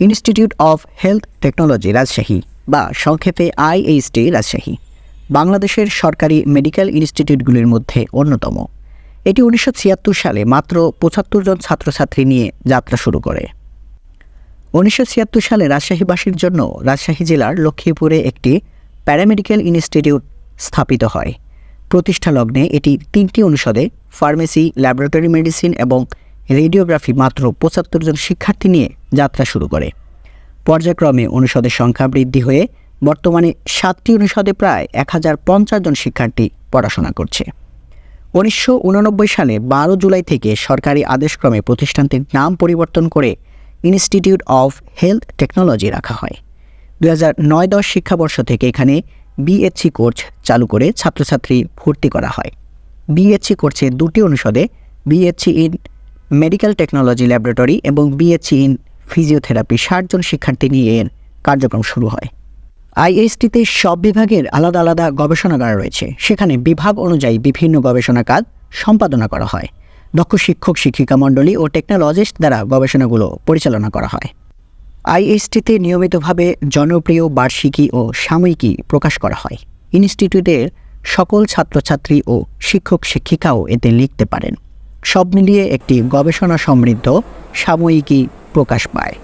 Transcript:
Institute of Health Technology Rajshahi, বা সংক্ষেপে IHT Rajshahi. বাংলাদেশের সরকারি মেডিকেল ইনস্টিটিউটগুলির মধ্যে অন্যতম। এটি উনিশশো ছিয়াত্তর সালে মাত্র পঁচাত্তর জন ছাত্রছাত্রী নিয়ে যাত্রা শুরু করে। উনিশশো ছিয়াত্তর সালে রাজশাহীবাসীর জন্য রাজশাহী জেলার লক্ষ্মীপুরে একটি প্যারামেডিক্যাল ইনস্টিটিউট স্থাপিত হয়। প্রতিষ্ঠা লগ্নে এটি তিনটি অনুষদে ফার্মেসি, ল্যাবরেটরি মেডিসিন এবং রেডিওগ্রাফি মাত্র পঁচাত্তর জন শিক্ষার্থী নিয়ে যাত্রা শুরু করে। পর্যায়ক্রমে অনুষদের সংখ্যা বৃদ্ধি হয়ে বর্তমানে সাতটি অনুষদে প্রায় এক হাজার পঞ্চাশ জন শিক্ষার্থী পড়াশোনা করছে। উনিশশো উননব্বই সালে বারো জুলাই থেকে সরকারি আদেশক্রমে প্রতিষ্ঠানটির নাম পরিবর্তন করে ইনস্টিটিউট অফ হেলথ টেকনোলজি রাখা হয়। দু হাজার নয় দশ শিক্ষাবর্ষ থেকে এখানে বিএসসি কোর্স চালু করে ছাত্রছাত্রী ভর্তি করা হয়। বিএসসি কোর্সে দুটি অনুষদে BSc in medical technology laboratory এবং বিএসসি ইন ফিজিওথেরাপি ষাটজন শিক্ষার্থী নিয়ে এর কার্যক্রম শুরু হয়। আইএসটিতে সব বিভাগের আলাদা আলাদা গবেষণাগার রয়েছে। সেখানে বিভাগ অনুযায়ী বিভিন্ন গবেষণা কাজ সম্পাদনা করা হয়। দক্ষ শিক্ষক, শিক্ষিকা মণ্ডলী ও টেকনোলজিস্ট দ্বারা গবেষণাগুলো পরিচালনা করা হয়। আইএসটিতে নিয়মিতভাবে জনপ্রিয় বার্ষিকী ও সাময়িকী প্রকাশ করা হয়। ইনস্টিটিউটের সকল ছাত্রছাত্রী ও শিক্ষক শিক্ষিকাও এতে লিখতে পারেন। সব মিলিয়ে একটি গবেষণা সমৃদ্ধ সাময়িকী প্রকাশ পায়।